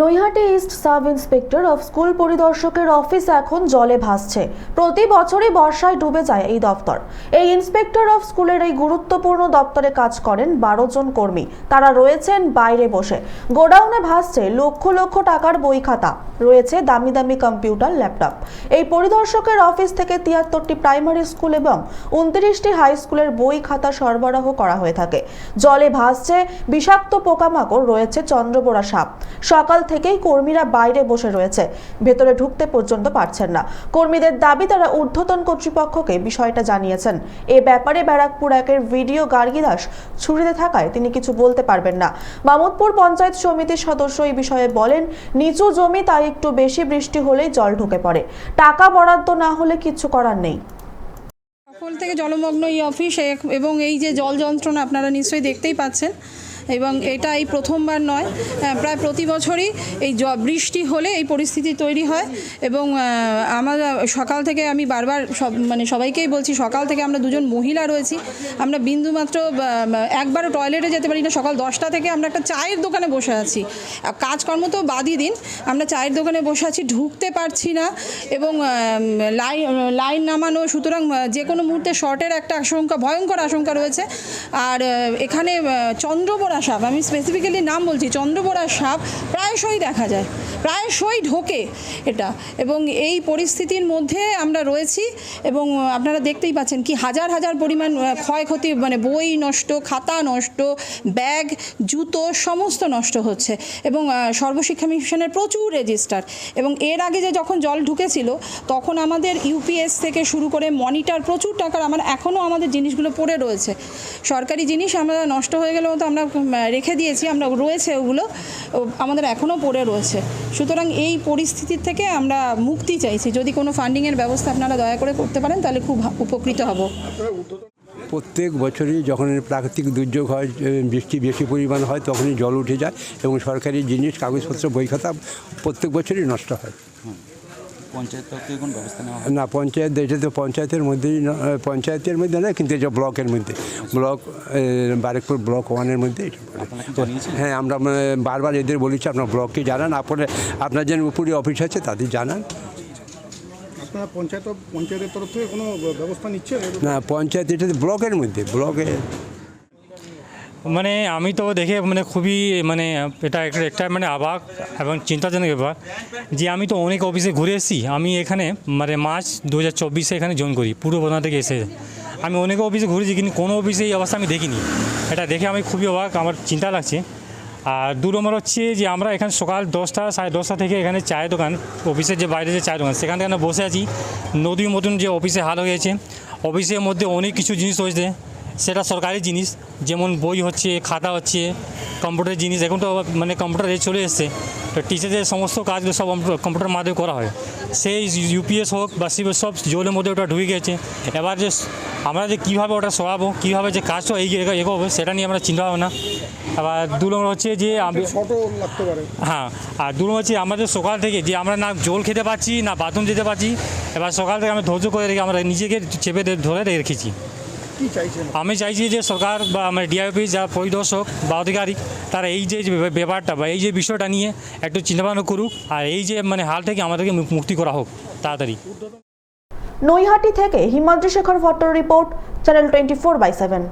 Naihati east sub inspector of school পরিদর্শকের office এখন জলে ভাসছে। প্রতি বছরই বর্ষায় ডুবে যায় এই দপ্তর। এই ইন্সপেক্টর অফ স্কুলের এই গুরুত্বপূর্ণ দপ্তরে কাজ করেন বারো জন কর্মী। তারা রয়েছেন বাইরে বসে। গোডাউনে ভাসছে লক্ষ লক্ষ টাকার বই খাতা। রয়েছে দামি দামি কম্পিউটার, ল্যাপটপ। এই পরিদর্শকের অফিস থেকে তিয়াত্তরটি প্রাইমারি স্কুল এবং উনত্রিশটি হাই স্কুলের বই খাতা সরবরাহ করা হয়ে থাকে। জলে ভাসছে বিষাক্ত পোকামাকড়, রয়েছে চন্দ্রবোড়া সাপ। সকাল থেকেই কর্মীরা বাইরে বসে রয়েছে। ভেতরে ঢুকতে পর্যন্ত পারছেন না। কর্মীদের দাবি, তারা ঊর্ধ্বতন কর্তৃপক্ষকে বিষয়টা জানিয়েছেন। এ ব্যাপারে ব্যারাকপুর একের ভিডিও গার্গী দাস ছুরিতে থাকায় তিনি কিছু বলতে পারবেন না। মামুদপুর পঞ্চায়েত সমিতির সদস্য এই বিষয়ে বলেন, নিচু জমি তাই একটু বেশি বৃষ্টি হলেই জল ঢুকে পড়ে। টাকা বরাদ্দ না হলে কিছু করার নেই। সকাল থেকে জলমগ্ন এই অফিস এবং এই যে জল যন্ত্রণা আপনারা নিশ্চয়ই দেখতেই পাচ্ছেন। এবং এটা এই প্রথমবার নয়। প্রায় প্রতি বছরই এই বৃষ্টি হলে এই পরিস্থিতি তৈরি হয় এবং আমার সকাল থেকে আমি বারবার সব মানে সবাইকেই বলছি সকাল থেকে আমরা দুজন মহিলা রয়েছি। আমরা বিন্দুমাত্র একবারও টয়লেটে যেতে পারি না। সকাল দশটা থেকে আমরা একটা চায়ের দোকানে বসে আছি। কাজকর্ম তো বাদই দিন। আমরা চায়ের দোকানে বসে আছি ঢুকতে পারছি না এবং লাইন লাইন নামানো সুতরাং যে কোনো মুহূর্তে শর্টের একটা আশঙ্কা ভয়ঙ্কর আশঙ্কা রয়েছে। আর এখানে আহ, চন্দ্রবোড়া সাপ। আমি স্পেসিফিক্যালি নাম বলছি চন্দ্রবোড়া সাপ প্রায়শই দেখা যায়, প্রায়শই ঢোকে এটা এবং এই পরিস্থিতির মধ্যে আমরা রয়েছি এবং আপনারা দেখতেই পাচ্ছেন কি হাজার হাজার পরিমাণ ক্ষয়ক্ষতি মানে বই নষ্ট, খাতা নষ্ট, ব্যাগ, জুতো সমস্ত নষ্ট হচ্ছে এবং সর্বশিক্ষা মিশনের প্রচুর রেজিস্টার এবং এর আগে যে যখন জল ঢুকেছিল তখন আমাদের ইউপিএস থেকে শুরু করে মনিটার প্রচুর টাকার আমার এখনও আমাদের জিনিসগুলো পড়ে রয়েছে। সরকারি জিনিস আমরা নষ্ট হয়ে গেলেও তো আমরা রেখে দিয়েছি, আমরা রয়েছে ওগুলো আমাদের আমাদের এখনও পড়ে রয়েছে। সুতরাং এই পরিস্থিতির থেকে আমরা মুক্তি চাইছি। যদি কোনো ফান্ডিংয়ের ব্যবস্থা আপনারা দয়া করে করতে পারেন, তাহলে খুব উপকৃত হব। প্রত্যেক বছরই যখন প্রাকৃতিক দুর্যোগ হয় বৃষ্টি বেশি পরিমাণ হয়, তখনই জল উঠে যায় এবং সরকারি জিনিস, কাগজপত্র, বই খাতা প্রত্যেক বছরই নষ্ট হয়। পঞ্চায়েত থেকে কোনো ব্যবস্থা নেওয়া হয়? না পঞ্চায়েত এটা তো পঞ্চায়েতের মধ্যেই পঞ্চায়েতের মধ্যে না কিন্তু এটা ব্লকের মধ্যে। ব্লক বারেকপুর ব্লক ওয়ানের মধ্যে হ্যাঁ আমরা বারবার এদের বলেছি আপনার ব্লককে জানান। আপনার আপনার যে উপরে অফিস আছে তাদের জানান। আপনারা পঞ্চায়েত পঞ্চায়েতের তরফ থেকে কোনো ব্যবস্থা নিচ্ছে না পঞ্চায়েত এটা ব্লকের মধ্যে ব্লকে মানে আমি তো দেখে মানে খুবই মানে এটা একটা- মানে অবাক এবং চিন্তাজনক ব্যাপার যে আমি তো অনেক অফিসে ঘুরে এসেছি। আমি এখানে মানে মার্চ দু হাজার চব্বিশে এখানে জয়েন করি পূর্ব বর্ধমান থেকে এসে। আমি অনেক অফিসে ঘুরেছি কিন্তু কোনো অফিসে এই অবস্থা আমি দেখিনি। এটা দেখে আমি খুবই অবাক, আমার চিন্তা লাগছে। আর দু নম্বর হচ্ছে যে আমরা এখানে সকাল দশটা, সাড়ে দশটা থেকে এখানে চায়ের দোকান অফিসের যে বাইরে যে চায়ের দোকান, সেখান থেকে বসে আছি। নদীর মতন যে অফিসে হাল হয়েছে অফিসের মধ্যে অনেক কিছু জিনিস হয়েছে সেটা সরকারি জিনিস যেমন বই হচ্ছে খাতা হচ্ছে কম্পিউটার জিনিস এখন তো মানে কম্পিউটার চলে এসছে। তো টিচারদের সমস্ত কাজগুলো সব কম্পিউটার মাধ্যমে করা হয়। সেই ইউপিএস হোক বা সিবিএস সব জলের মধ্যে ওটা ঢুকে গেছে। এবার যে আমরা যে কীভাবে ওটা সরাবো কীভাবে যে কাজটা এগিয়ে এগোবো সেটা নিয়ে আমরা চিন্তা ভাবনা। আবার দু নম্বর হচ্ছে যে হ্যাঁ আর দু নম্বর হচ্ছে আমাদের সকাল থেকে যে আমরা না জল খেতে পাচ্ছি না বাথরুম যেতে পারছি এবার সকাল থেকে আমরা ধৈর্য করে রেখে আমরা নিজেকে চেপে ধরে রেখেছি। কি চাইছেন? আমি চাইছি যে সরকার বা আমার ডিআইপি যা পরিদর্শক বা অধিকারী তারা এই যে যে ব্যাপারটা বা এই যে বিষয়টা নিয়ে একটু চিন্তাভাবনা করুক আর এই যে মানে হাল থেকে আমাদেরকে মুক্তি করা হোক তাড়াতাড়ি। নৈহাটি থেকে Himadri Shekhar Bhattar report channel twenty four by seven